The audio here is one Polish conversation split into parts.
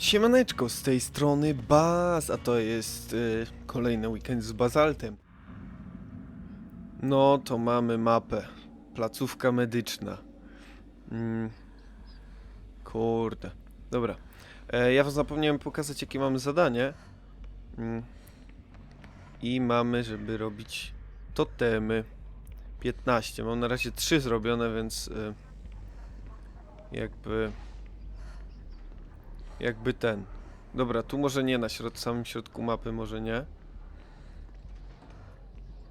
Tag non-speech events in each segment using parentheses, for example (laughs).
Siemaneczko, z tej strony Baz, a to jest y, kolejny weekend z Bazaltem. No to mamy mapę. Placówka medyczna. Mm. Kurde. Dobra. E, ja wam zapomniałem pokazać jakie mamy zadanie. Mm. I mamy, żeby robić totemy. 15. Mam na razie 3 zrobione, więc y, jakby jakby ten. Dobra, tu może nie na środ samym środku mapy, może nie.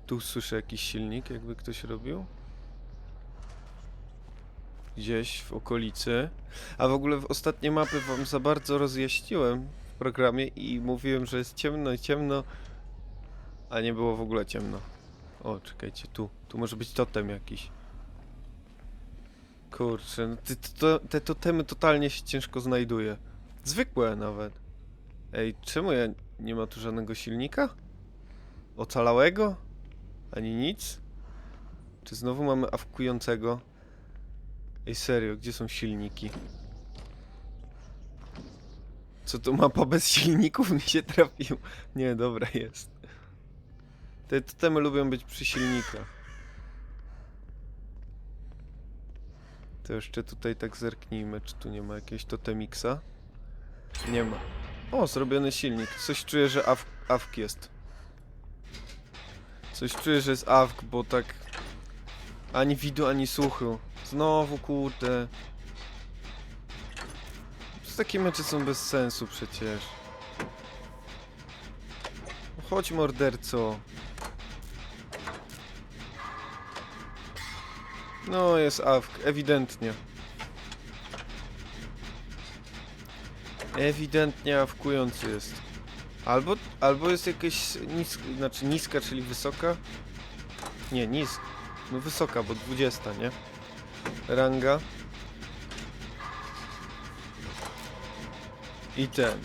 Tu słyszę jakiś silnik, jakby ktoś robił. Gdzieś w okolicy. A w ogóle w ostatniej mapy wam za bardzo rozjaśniłem w programie i mówiłem, że jest ciemno i ciemno, a nie było w ogóle ciemno. O, czekajcie, tu. Tu może być totem jakiś. Kurczę, no to, te totemy totalnie się ciężko znajduje. Zwykłe nawet. Ej, czemu ja nie ma tu żadnego silnika? Ocalałego? Ani nic? Czy znowu mamy awkującego? Ej, serio, gdzie są silniki? Co to mapa bez silników (laughs) mi się trafił? Nie, dobra jest. Te totemy lubią być przy silnikach. To jeszcze tutaj tak zerknijmy, czy tu nie ma jakiegoś totemiksa. Nie ma. O, zrobiony silnik. Coś czuję, że AWK, AWK jest. Coś czuję, że jest AWK, bo tak... Ani widu, ani słuchu. Znowu, kurde. Takie mecze są bez sensu przecież. No Chodź, morderco. No, jest AWK, ewidentnie. Ewidentnie awkujący jest. Albo, albo jest jakieś niska, znaczy niska, czyli wysoka. Nie, niska. No wysoka, bo 20, nie? Ranga. I ten.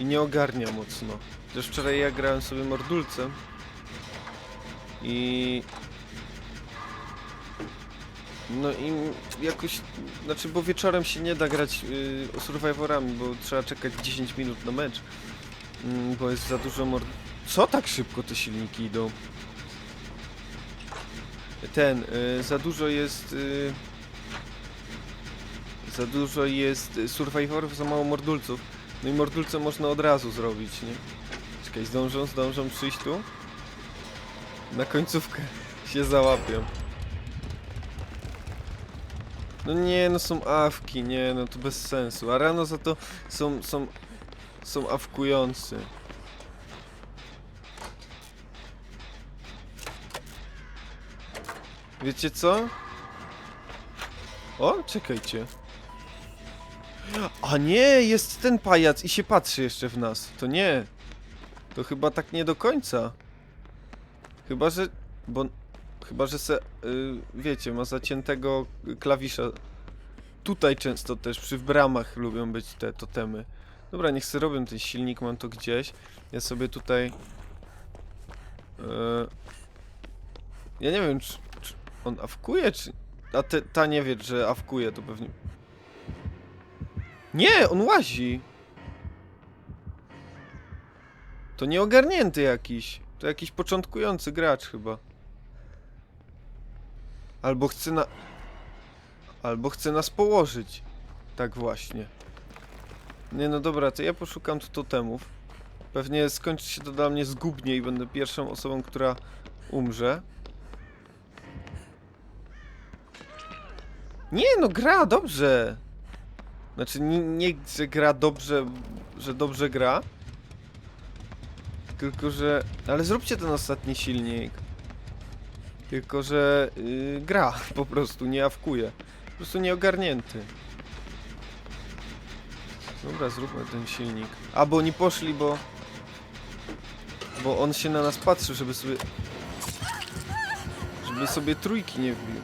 I nie ogarnia mocno. Też wczoraj ja grałem sobie mordulcem. I... No i jakoś, znaczy bo wieczorem się nie da grać yy, survivorami, bo trzeba czekać 10 minut na mecz. Mm, bo jest za dużo mord... Co tak szybko te silniki idą? Ten, yy, za dużo jest... Yy, za dużo jest survivorów, za mało mordulców. No i mordulce można od razu zrobić, nie? Czekaj, zdążą, zdążą przyjść tu? Na końcówkę (laughs) się załapią. No nie, no są awki, nie, no to bez sensu. A rano za to są, są, są awkujący. Wiecie co? O, czekajcie. A nie, jest ten pajac i się patrzy jeszcze w nas. To nie. To chyba tak nie do końca. Chyba, że... Bo... Chyba, że se... Y, wiecie, ma zaciętego klawisza. Tutaj często też, przy bramach lubią być te totemy. Dobra, niech sobie robią ten silnik, mam to gdzieś. Ja sobie tutaj... y, ja nie wiem, czy, czy on awkuje, czy... A te, ta nie wie, że awkuje, to pewnie... Nie, on łazi! To nieogarnięty jakiś. To jakiś początkujący gracz chyba. Albo chce na... Albo chce nas położyć. Tak właśnie. Nie no dobra, to ja poszukam totemów. Pewnie skończy się to dla mnie zgubnie i będę pierwszą osobą, która umrze. Nie no, gra dobrze. Znaczy nie, nie że gra dobrze, że dobrze gra. Tylko, że... Ale zróbcie ten ostatni silnik. Tylko, że yy, gra (laughs) po prostu, nie awkuje. Po prostu nieogarnięty. Dobra, zróbmy ten silnik. A, bo oni poszli, bo... Bo on się na nas patrzy, żeby sobie... Żeby sobie trójki nie wbił.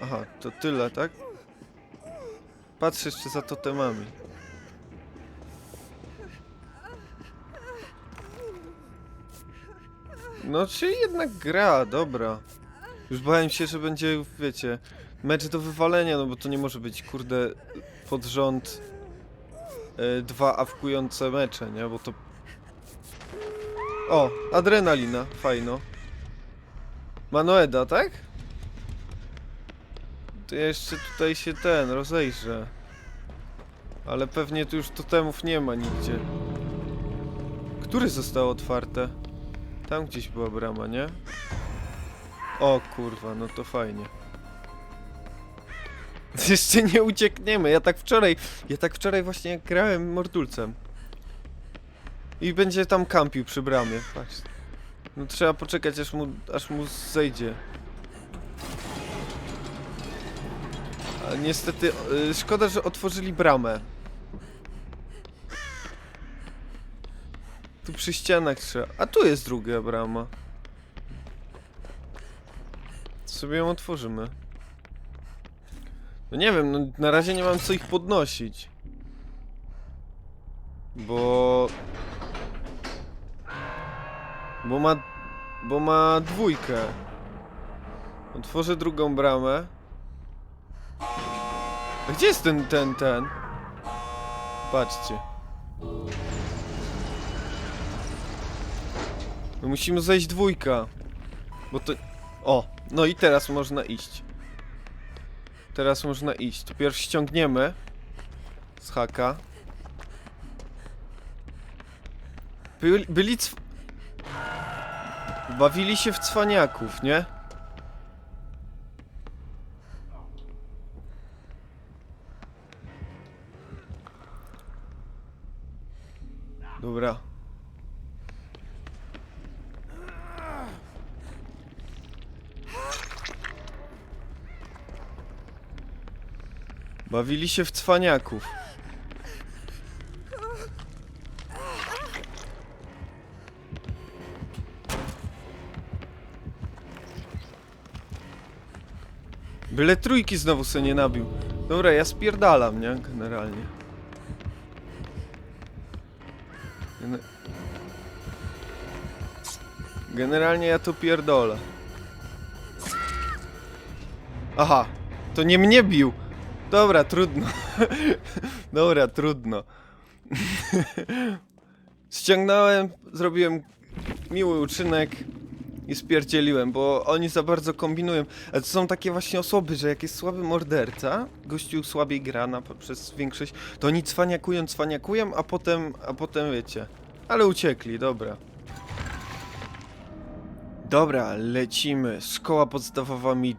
Aha, to tyle, tak? Patrzę jeszcze za totemami. No, czy jednak gra, dobra. Już bałem się, że będzie, wiecie, mecz do wywalenia, no bo to nie może być, kurde, pod rząd y, dwa awkujące mecze, nie? Bo to... O, adrenalina, fajno. Manoeda, tak? To ja jeszcze tutaj się ten, rozejrzę. Ale pewnie tu już totemów nie ma nigdzie. Który zostało otwarte? Tam gdzieś była brama, nie? O kurwa, no to fajnie. (laughs) Jeszcze nie uciekniemy. Ja tak wczoraj, ja tak wczoraj właśnie grałem mordulcem. I będzie tam kampił przy bramie. Patrz. No trzeba poczekać aż mu, aż mu zejdzie. A niestety, y, szkoda, że otworzyli bramę. Tu przy ścianach trzeba. A tu jest druga brama. Sobie ją otworzymy. No nie wiem, no na razie nie mam co ich podnosić. Bo... Bo ma... Bo ma dwójkę. Otworzę drugą bramę. A gdzie jest ten, ten, ten? Patrzcie. No musimy zejść dwójka. Bo to... O, no i teraz można iść. Teraz można iść. Pierw ściągniemy z haka. Byli cw... Bawili się w cwaniaków, nie? Bawili się w cwaniaków. Byle trójki znowu se nie nabił. Dobra, ja spierdalam, nie? Generalnie. Gene- Generalnie ja to pierdolę. Aha, to nie mnie bił. Dobra, trudno. (laughs) Dobra, trudno. (laughs) Ściągnąłem, zrobiłem miły uczynek i spierdzieliłem, bo oni za bardzo kombinują. Ale to są takie właśnie osoby, że jak jest słaby morderca, gościu słabiej gra na, przez większość, to oni cwaniakują, cwaniakują, a potem, a potem wiecie. Ale uciekli, dobra. Dobra, lecimy. Szkoła podstawowa mi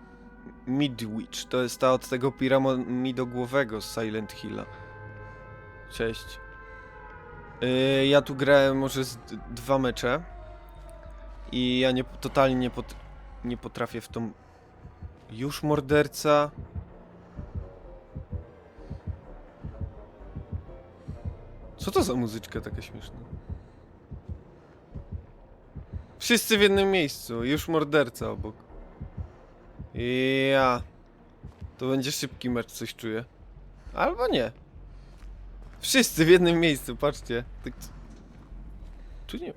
Midwich. To jest ta od tego piramidogłowego z Silent Hilla. Cześć. Yy, ja tu grałem może z dwa mecze. I ja nie, totalnie nie, pot, nie potrafię w tą... Już morderca... Co to za muzyczka taka śmieszna? Wszyscy w jednym miejscu, już morderca obok. Ja. To będzie szybki mecz, coś czuję. Albo nie. Wszyscy w jednym miejscu, patrzcie. Tak... Tu nie...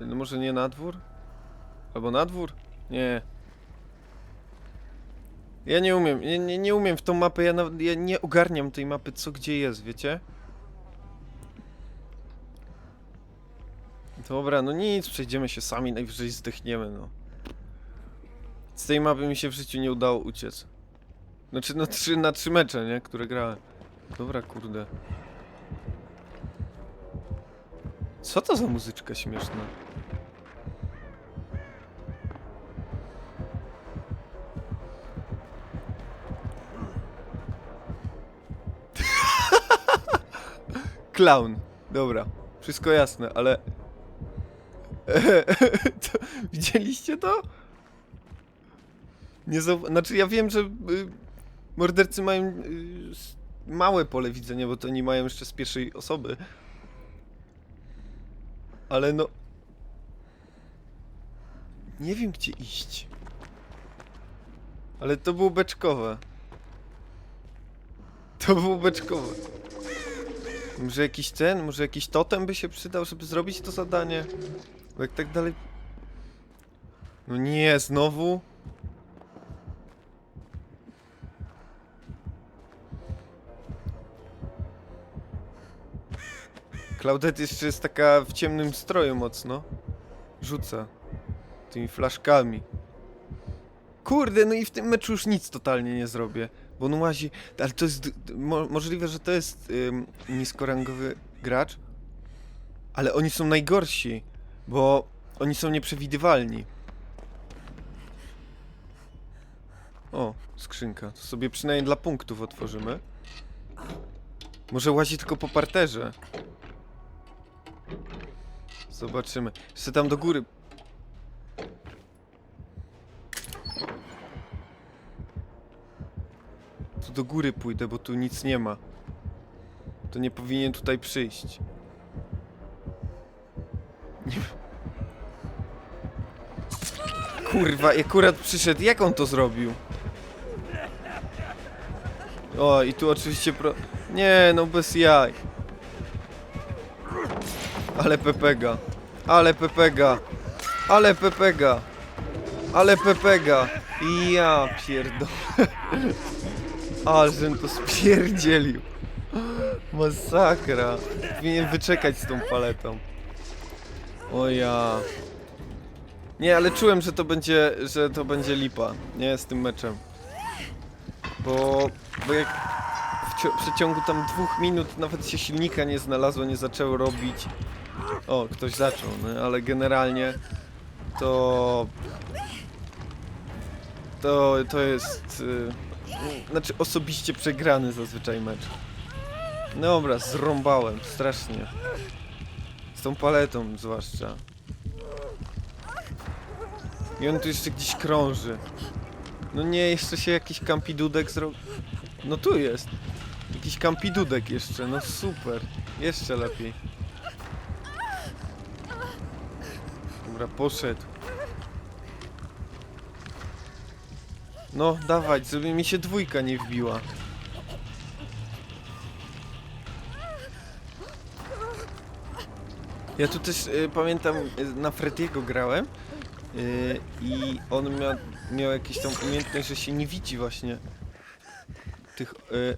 No może nie na dwór? Albo na dwór? Nie. Ja nie umiem, nie, nie, nie umiem w tą mapę, ja, nawet, ja nie ogarniam tej mapy, co gdzie jest, wiecie? Dobra, no nic, przejdziemy się sami, najwyżej zdechniemy, no. Z tej mapy mi się w życiu nie udało uciec. Znaczy, no trzy, na trzy mecze, nie? Które grałem. Dobra, kurde. Co to za muzyczka śmieszna? (laughs) Clown. Dobra. Wszystko jasne, ale... (laughs) to, widzieliście to? Nie zau... Znaczy ja wiem, że y, mordercy mają y, małe pole widzenia, bo to nie mają jeszcze z pierwszej osoby. Ale no... Nie wiem gdzie iść. Ale to było beczkowe. To było beczkowe. Może jakiś ten, może jakiś totem by się przydał, żeby zrobić to zadanie? Jak tak dalej... No nie, znowu? Claudette jeszcze jest taka w ciemnym stroju mocno. Rzuca. Tymi flaszkami. Kurde, no i w tym meczu już nic totalnie nie zrobię. Bo on łazi... Ale to jest... Mo możliwe, że to jest ym, niskorangowy gracz. Ale oni są najgorsi. Bo oni są nieprzewidywalni. O, skrzynka. To sobie przynajmniej dla punktów otworzymy. Może łazi tylko po parterze. Zobaczymy. Jeszcze tam do góry. Tu do góry pójdę, bo tu nic nie ma. To nie powinien tutaj przyjść. Kurwa, akurat przyszedł. Jak on to zrobił? O, i tu oczywiście pro... Nie, no bez jaj. Ale Pepega. Ale Pepega. Ale Pepega. Ale Pepega. Ja pierdolę. Ale żem to spierdzielił. Masakra. Powinien wyczekać z tą paletą. O ja. Nie, ale czułem, że to będzie, że to będzie lipa, nie, z tym meczem. Bo, bo jak w przeciągu tam dwóch minut nawet się silnika nie znalazło, nie zaczęło robić. O, ktoś zaczął, no, ale generalnie to... To, to jest... Y, znaczy osobiście przegrany zazwyczaj mecz. Dobra, zrąbałem, strasznie. Z tą paletą zwłaszcza. I on tu jeszcze gdzieś krąży. No nie, jeszcze się jakiś kampidudek zrobił. No tu jest. Jakiś kampidudek jeszcze, no super. Jeszcze lepiej. Dobra, poszedł. No, dawać, żeby mi się dwójka nie wbiła. Ja tu też y, pamiętam, y, na Frediego grałem y, i on miał, miał jakieś tam umiejętność, że się nie widzi właśnie tych... Y,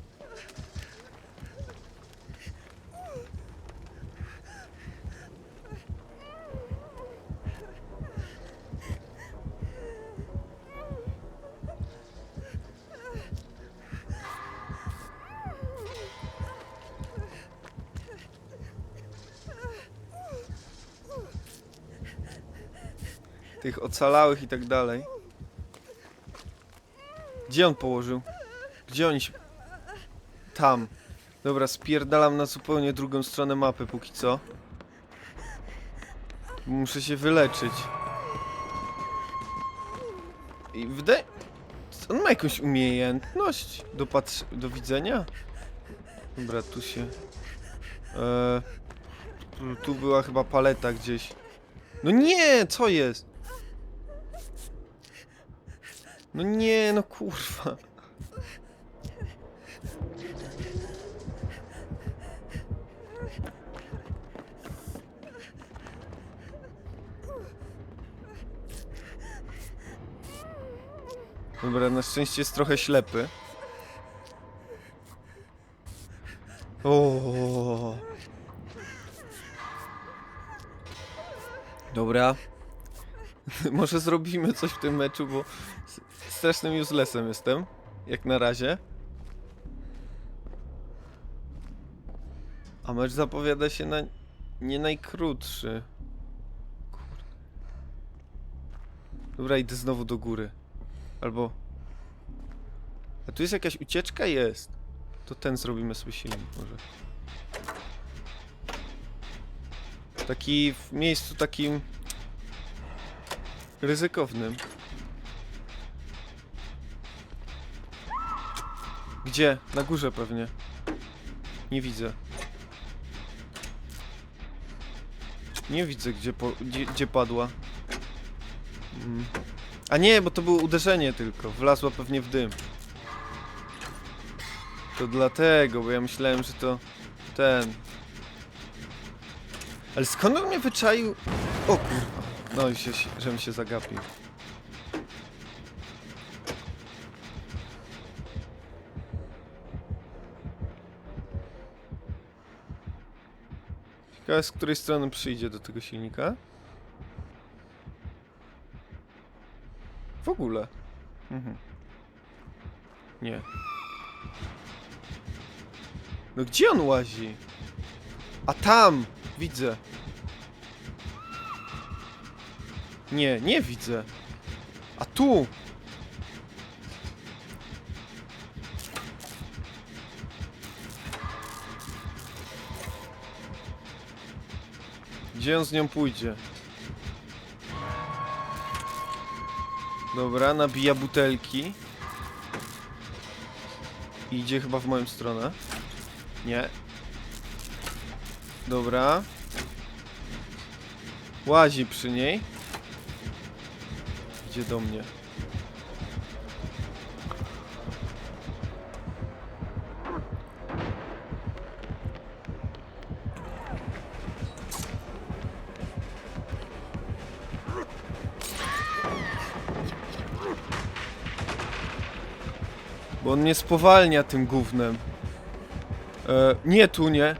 tych ocalałych i tak dalej. Gdzie on położył? Gdzie oni się... Tam. Dobra, spierdalam na zupełnie drugą stronę mapy póki co. Muszę się wyleczyć. I wydaje... On ma jakąś umiejętność do patrz... do widzenia? Dobra, tu się... Eee... tu- Tu była chyba paleta gdzieś. No nie, co jest? No nie, no kurwa. Dobra, na szczęście jest trochę ślepy. O. Dobra. (laughs) Może zrobimy coś w tym meczu, bo strasznym uselessem jestem. Jak na razie. A mecz zapowiada się na nie najkrótszy. Dobra, idę znowu do góry. Albo... A tu jest jakaś ucieczka? Jest. To ten zrobimy sobie silnik może. Taki w miejscu takim ryzykownym. Gdzie? Na górze pewnie. Nie widzę. Nie widzę, gdzie, po, gdzie, gdzie padła. Mm. A nie, bo to było uderzenie tylko. Wlazła pewnie w dym. To dlatego, bo ja myślałem, że to ten. Ale skąd on mnie wyczaił? O kurwa. No i się, żebym się zagapił. Ciekawe, z której strony przyjdzie do tego silnika. W ogóle. Mhm. Nie. No gdzie on łazi? A tam! Widzę. Nie, nie widzę. A tu! Gdzie on z nią pójdzie? Dobra, nabija butelki. Idzie chyba w moją stronę. Nie. Dobra. Łazi przy niej. Idzie do mnie. Bo on mnie spowalnia tym gównem. E, nie tu, nie.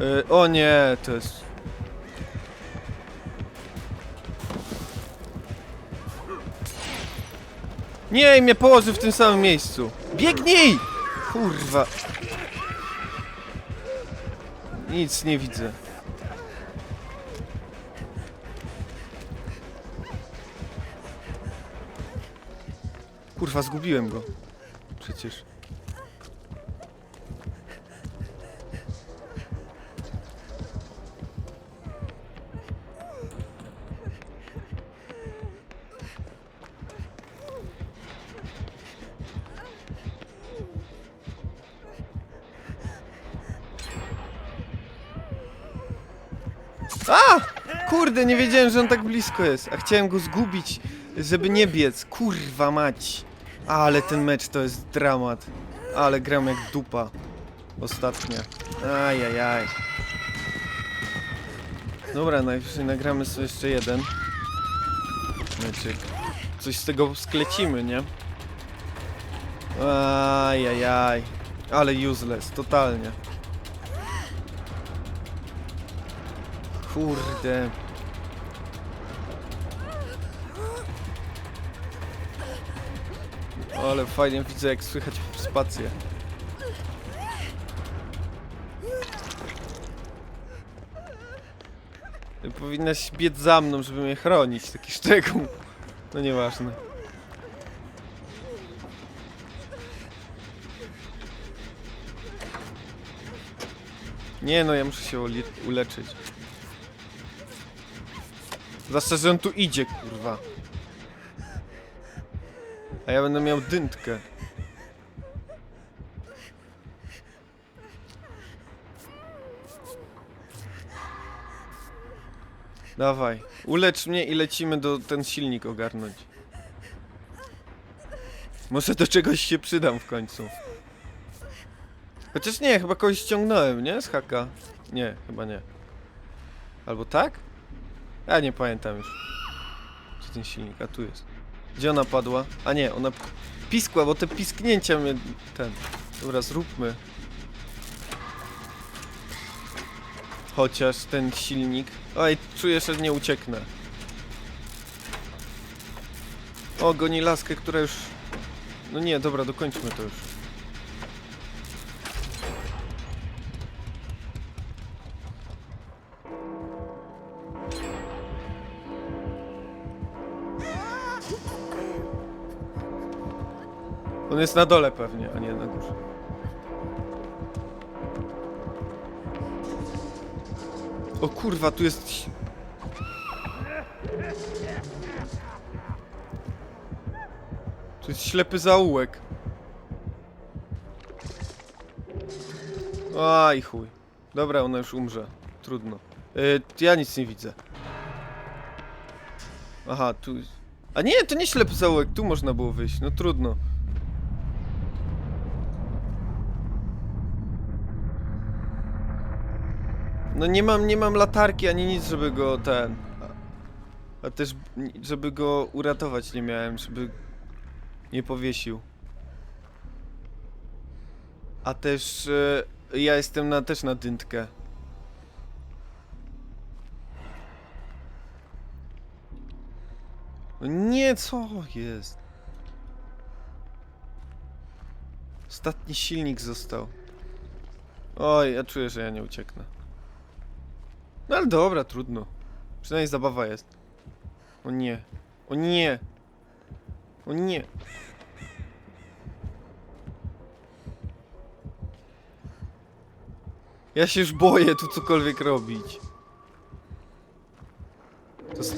E, o nie, to jest... Nie, mnie położy w tym samym miejscu. Biegnij! Kurwa. Nic nie widzę. Kurwa, zgubiłem go. Przecież. A! Kurde, nie wiedziałem, że on tak blisko jest. A chciałem go zgubić, żeby nie biec. Kurwa mać. Ale ten mecz to jest dramat. Ale gram jak dupa. Ostatnia. Ajajaj. Dobra, najwyżej nagramy sobie jeszcze jeden. Meczyk. Coś z tego sklecimy, nie? Ajajaj. Ale useless, totalnie. Kurde. Ale fajnie widzę jak słychać spację. Ty Powinnaś biec za mną, żeby mnie chronić, taki szczegół. No nieważne. Nie no, ja muszę się ule uleczyć. Zwłaszcza, że on tu idzie, kurwa. A ja będę miał dyntkę. Dawaj, ulecz mnie i lecimy do ten silnik ogarnąć. Może do czegoś się przydam w końcu. Chociaż nie, chyba kogoś ściągnąłem, nie? Z haka. Nie, chyba nie. Albo tak? Ja nie pamiętam już. Gdzie ten silnik? A tu jest. Gdzie ona padła? A nie, ona piskła, bo te pisknięcia mnie... ten... Dobra, zróbmy. Chociaż ten silnik... Oj, czuję, że nie ucieknę. O, goni laskę, która już... No nie, dobra, dokończmy to już. Jest na dole pewnie, a nie na górze. O kurwa, tu jest... Tu jest ślepy zaułek. Aj chuj. Dobra, ona już umrze. Trudno. Yy, ja nic nie widzę. Aha, tu... A nie, to nie ślepy zaułek, tu można było wyjść. No trudno. No nie mam, nie mam latarki ani nic, żeby go ten... A też, żeby go uratować nie miałem, żeby nie powiesił. A też, e, ja jestem na, też na dyntkę. No nie, co jest? Ostatni silnik został. Oj, ja czuję, że ja nie ucieknę. No ale dobra, trudno. Przynajmniej zabawa jest. O nie. O nie. O nie. Ja się już boję tu cokolwiek robić. To z...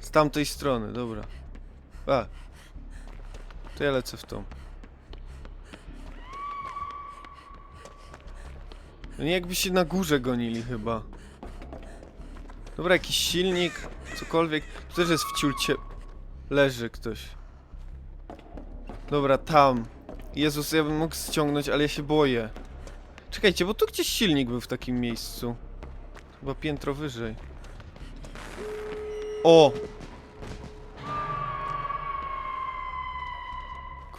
z tamtej strony, dobra. A. To ja lecę w tą. No nie jakby się na górze gonili chyba. Dobra, jakiś silnik, cokolwiek. Tu też jest w ciulcie. Leży ktoś. Dobra, tam. Jezus, ja bym mógł ściągnąć, ale ja się boję. Czekajcie, bo tu gdzieś silnik był w takim miejscu. Chyba piętro wyżej. O!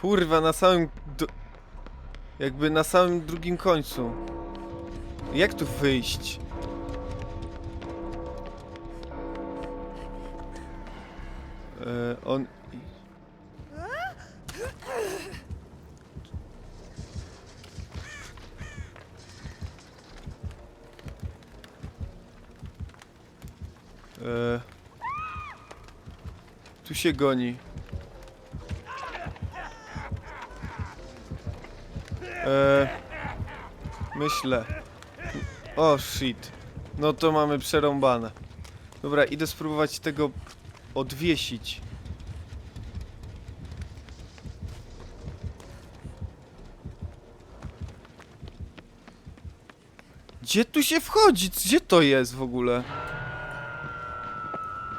Kurwa, na samym... Do... Jakby na samym drugim końcu. Jak tu wyjść? E, on... E, tu się goni. E, myślę. O shit. No to mamy przerąbane. Dobra, idę spróbować tego odwiesić. Gdzie tu się wchodzi? Gdzie to jest w ogóle?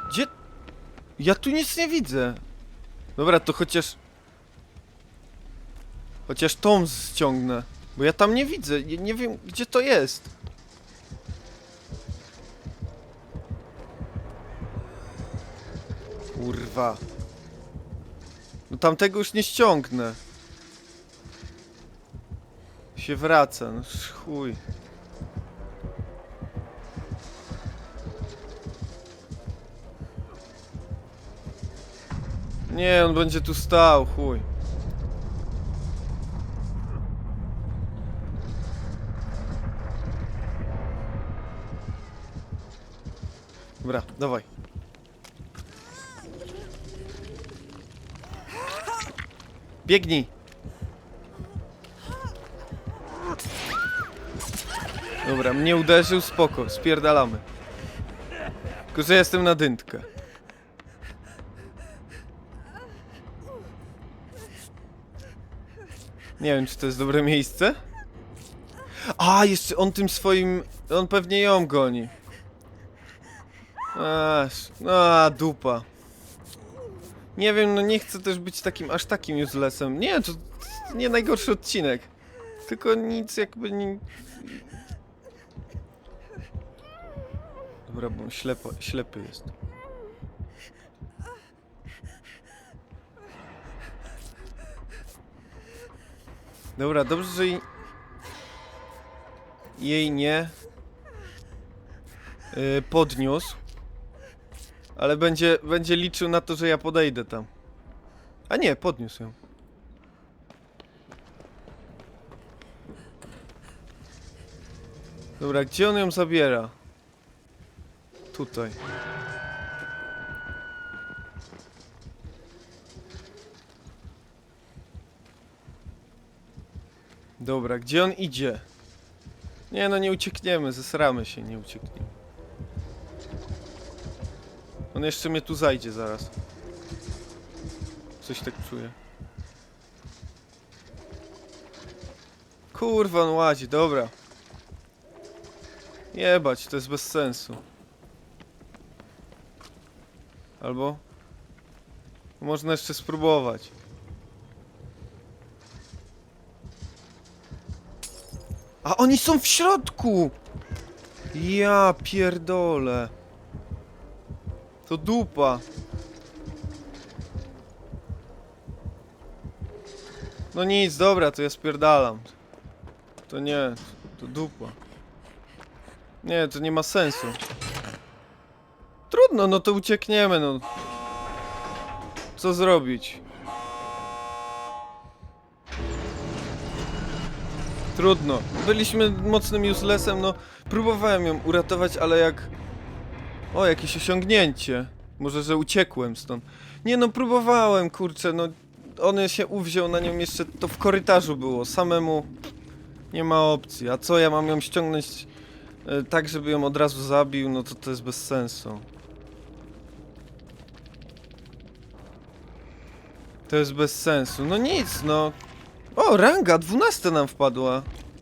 Gdzie? Ja tu nic nie widzę. Dobra, to chociaż... Chociaż tą ściągnę. Bo ja tam nie widzę. Nie, nie wiem, gdzie to jest. Kurwa. No tamtego już nie ściągnę. Się wraca, no chuj. Nie, on będzie tu stał, chuj. Dobra, dawaj. Biegnij. Dobra, mnie uderzył, spoko, spierdalamy. Tylko, że jestem na dyntkę. Nie wiem, czy to jest dobre miejsce. A, jeszcze on tym swoim... On pewnie ją goni. Aż, a, dupa. Nie wiem, no nie chcę też być takim, aż takim uselessem. Nie, to, to nie najgorszy odcinek. Tylko nic jakby nie... Dobra, bo on ślepo, ślepy jest. Dobra, dobrze, że jej, jej nie yy, podniósł. Ale będzie, będzie liczył na to, że ja podejdę tam. A nie, podniósł ją. Dobra, gdzie on ją zabiera? Tutaj. Dobra, gdzie on idzie? Nie no, nie uciekniemy, zesramy się, nie uciekniemy. On jeszcze mnie tu zajdzie zaraz. Coś tak czuję. Kurwa, on łazi, dobra. Jebać, to jest bez sensu. Albo... Można jeszcze spróbować. A oni są w środku! Ja pierdolę. To dupa. No nic, dobra, to ja spierdalam. To nie, to dupa. Nie, to nie ma sensu. Trudno. no to uciekniemy, no. Co zrobić? Trudno. Byliśmy mocnym uselessem, no. Próbowałem ją uratować, ale jak... O, jakieś osiągnięcie. Może, że uciekłem stąd. Nie no, próbowałem, kurczę, no. On się uwziął na nią jeszcze, to w korytarzu było, samemu. Nie ma opcji. A co, ja mam ją ściągnąć e, tak, żeby ją od razu zabił? No to to jest bez sensu. To jest bez sensu. No nic, no. O, ranga 12 nam wpadła.